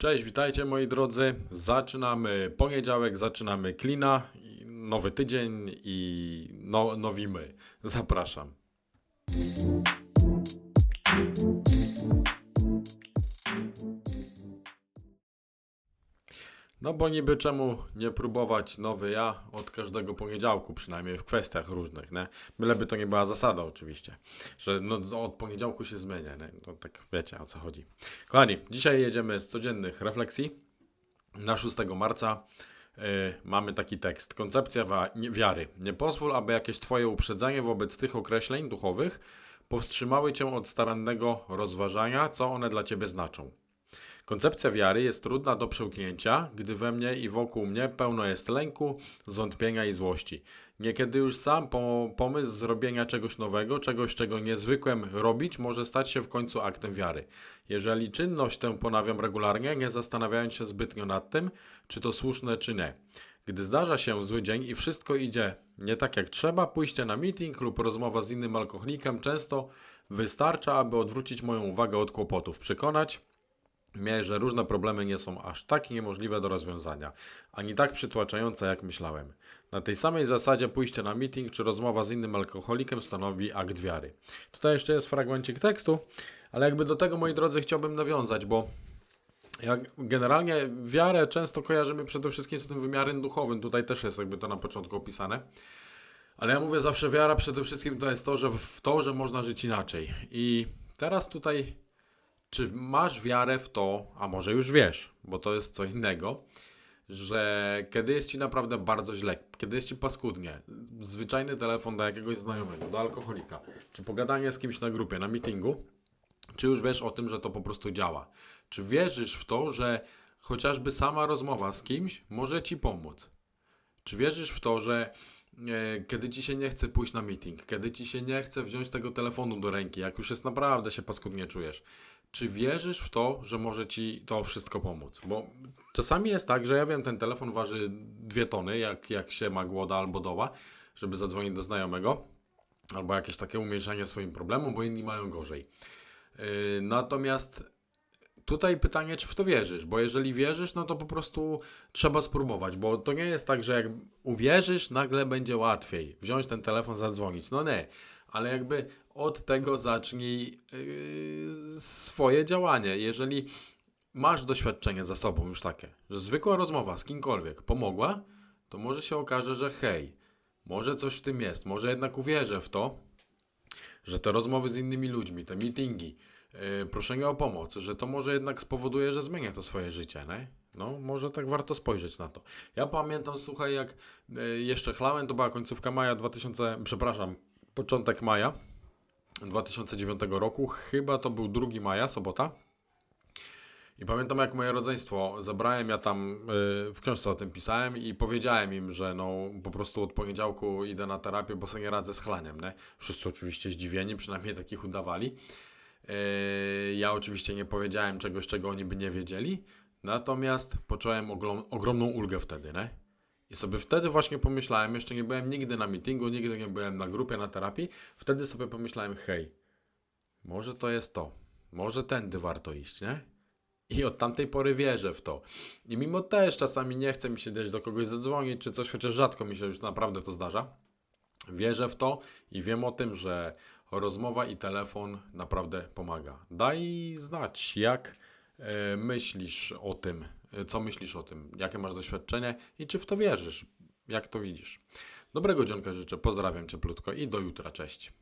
Cześć, witajcie moi drodzy. Zaczynamy poniedziałek, zaczynamy klina, nowy tydzień i no, nowi my. Zapraszam. No bo niby czemu nie próbować nowy ja od każdego poniedziałku, przynajmniej w kwestiach różnych, nie? Byleby to nie była zasada oczywiście, że no, od poniedziałku się zmienia, nie? No tak wiecie o co chodzi. Kochani, dzisiaj jedziemy z codziennych refleksji. Na 6 marca y, mamy taki tekst. Koncepcja wiary. Nie pozwól, aby jakieś Twoje uprzedzenie wobec tych określeń duchowych powstrzymały Cię od starannego rozważania, co one dla Ciebie znaczą. Koncepcja wiary jest trudna do przełknięcia, gdy we mnie i wokół mnie pełno jest lęku, zwątpienia i złości. Niekiedy już sam po, pomysł zrobienia czegoś nowego, czegoś, czego nie zwykłem robić, może stać się w końcu aktem wiary. Jeżeli czynność tę ponawiam regularnie, nie zastanawiając się zbytnio nad tym, czy to słuszne, czy nie. Gdy zdarza się zły dzień i wszystko idzie nie tak jak trzeba, pójście na meeting lub rozmowa z innym alkoholikiem często wystarcza, aby odwrócić moją uwagę od kłopotów, przekonać, mnie, że różne problemy nie są aż tak niemożliwe do rozwiązania, ani tak przytłaczające, jak myślałem. Na tej samej zasadzie pójście na meeting czy rozmowa z innym alkoholikiem stanowi akt wiary. Tutaj jeszcze jest fragmencik tekstu, ale jakby do tego, moi drodzy, chciałbym nawiązać, bo jak generalnie wiarę często kojarzymy przede wszystkim z tym wymiarem duchowym. Tutaj też jest jakby to na początku opisane. Ale ja mówię zawsze, wiara przede wszystkim to jest to, że w to, że można żyć inaczej. I teraz tutaj czy masz wiarę w to, a może już wiesz, bo to jest co innego, że kiedy jest ci naprawdę bardzo źle, kiedy jest ci paskudnie, zwyczajny telefon do jakiegoś znajomego, do alkoholika, czy pogadanie z kimś na grupie, na meetingu, czy już wiesz o tym, że to po prostu działa? Czy wierzysz w to, że chociażby sama rozmowa z kimś może ci pomóc? Czy wierzysz w to, że kiedy ci się nie chce pójść na meeting, kiedy ci się nie chce wziąć tego telefonu do ręki, jak już jest naprawdę się paskudnie czujesz, czy wierzysz w to, że może ci to wszystko pomóc? Bo czasami jest tak, że ja wiem, ten telefon waży dwie tony, jak, jak się ma głoda albo doła, żeby zadzwonić do znajomego, albo jakieś takie umniejszanie swoim problemom, bo inni mają gorzej. Yy, natomiast tutaj pytanie, czy w to wierzysz, bo jeżeli wierzysz, no to po prostu trzeba spróbować, bo to nie jest tak, że jak uwierzysz, nagle będzie łatwiej wziąć ten telefon, zadzwonić. No nie, ale jakby od tego zacznij yy, swoje działanie. Jeżeli masz doświadczenie za sobą już takie, że zwykła rozmowa z kimkolwiek pomogła, to może się okaże, że hej, może coś w tym jest, może jednak uwierzę w to, że te rozmowy z innymi ludźmi, te meetingi, yy, proszenie o pomoc, że to może jednak spowoduje, że zmienia to swoje życie, nie? No, może tak warto spojrzeć na to. Ja pamiętam, słuchaj, jak yy, jeszcze chlałem, to była końcówka maja 2000, przepraszam, początek maja 2009 roku, chyba to był 2 maja, sobota. I pamiętam jak moje rodzeństwo zabrałem, ja tam yy, w książce o tym pisałem i powiedziałem im, że no po prostu od poniedziałku idę na terapię, bo sobie nie radzę z chlaniem, nie? Wszyscy oczywiście zdziwieni, przynajmniej takich udawali. Yy, ja oczywiście nie powiedziałem czegoś, czego oni by nie wiedzieli, natomiast poczułem ogrom, ogromną ulgę wtedy, nie? I sobie wtedy właśnie pomyślałem, jeszcze nie byłem nigdy na meetingu, nigdy nie byłem na grupie, na terapii, wtedy sobie pomyślałem, hej, może to jest to, może tędy warto iść, nie? I od tamtej pory wierzę w to. I mimo też czasami nie chce mi się gdzieś do kogoś zadzwonić, czy coś, chociaż rzadko mi się już naprawdę to zdarza, wierzę w to i wiem o tym, że rozmowa i telefon naprawdę pomaga. Daj znać, jak e, myślisz o tym, e, co myślisz o tym, jakie masz doświadczenie i czy w to wierzysz, jak to widzisz. Dobrego dzionka życzę, pozdrawiam cieplutko i do jutra, cześć.